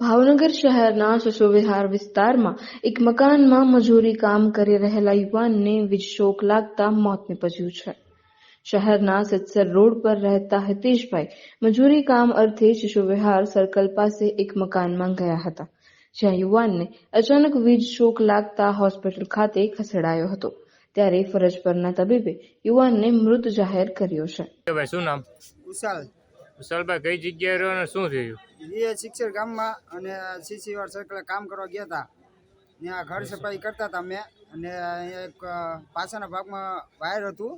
ભાવનગર શહેરના શશોવિહાર વિસ્તારમાં એક મકાનમાં મજૂરી કામ કરી રહેલા યુવાનને વીજ શોક લાગતા મોત નિપજ્યું છે. શહેરના સત્સર રોડ પર રહેતા હિતેશભાઈ મજૂરી કામ અર્થે શિશુવિહાર સર્કલ પાસે એક મકાનમાં ગયા હતા જ્યાં યુવાનને અચાનક વીજ શોક લાગતા હોસ્પિટલ ખાતે ખસેડાયો હતો. ત્યારે ફરજ પરના તબીબે યુવાનને મૃત જાહેર કર્યો છે. શું નામ? કુશાલ કુશાલભાઈ કઈ જગ્યાએ રહ્યો અને શું થયું? એ શિક્ષર ગામમાં અને સીસીવાર સર્કલે કામ કરવા ગયા હતા ત્યાં ઘર સફાઈ કરતા હતા મેં. અને એક પાછળના ભાગમાં વાયર હતું.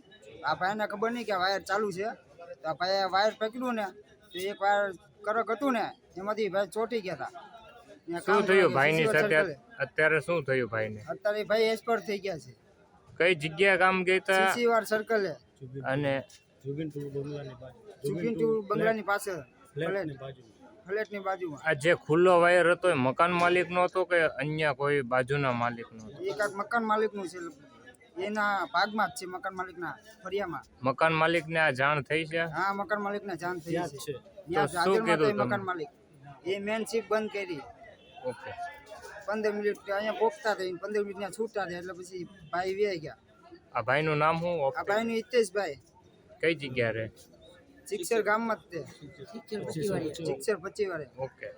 આ ભાઈને ખબર નહીં કે આ વાયર ચાલુ છે. તો આ ભાઈએ વાયર પકડ્યું ને તો એક વાયર કરક હતું ને એમાંથી ભાઈ ચોંટી ગયા હતા શું થયું ભાઈની સાથે? અત્યારે શું થયું ભાઈને? અત્યારે ભાઈ એક્સપર્ટ થઈ ગયા છે. કઈ જગ્યાએ કામ ગયા સીસીવાર સર્કલે અને જુબિન ટુ બંગલાની પાછળ. ફ્લેટ ફ્લેટની બાજુમાં. આ જે ખુલ્લો વાયર હતો એ મકાન માલિકનો હતો કે અન્ય કોઈ બાજુના માલિકનો હતો? એ કાંઈક મકાન માલિકનું છે. એના ભાગમાં જ છે મકાન માલિકના ફરિયામાં મકાન માલિકને આ જાણ થઈ છે? હા મકાન માલિકને જાણ થઈ છે. તો શું કીધું મકાન માલિક. એ મેન શીપ બંધ કરી. ઓકે. પંદર મિનિટ અહીંયા પોખતા થઈ પંદર મિનિટ ત્યાં છૂટતા થયા એટલે પછી ભાઈ વ્યાઈ ગયા. આ ભાઈનું નામ શું? આ ભાઈનું હિતેશભાઈ. કઈ જગ્યા રહે? શિક્ષર ગામમાં જ તે. શિક્ષર પછી વાળે. ઓકે.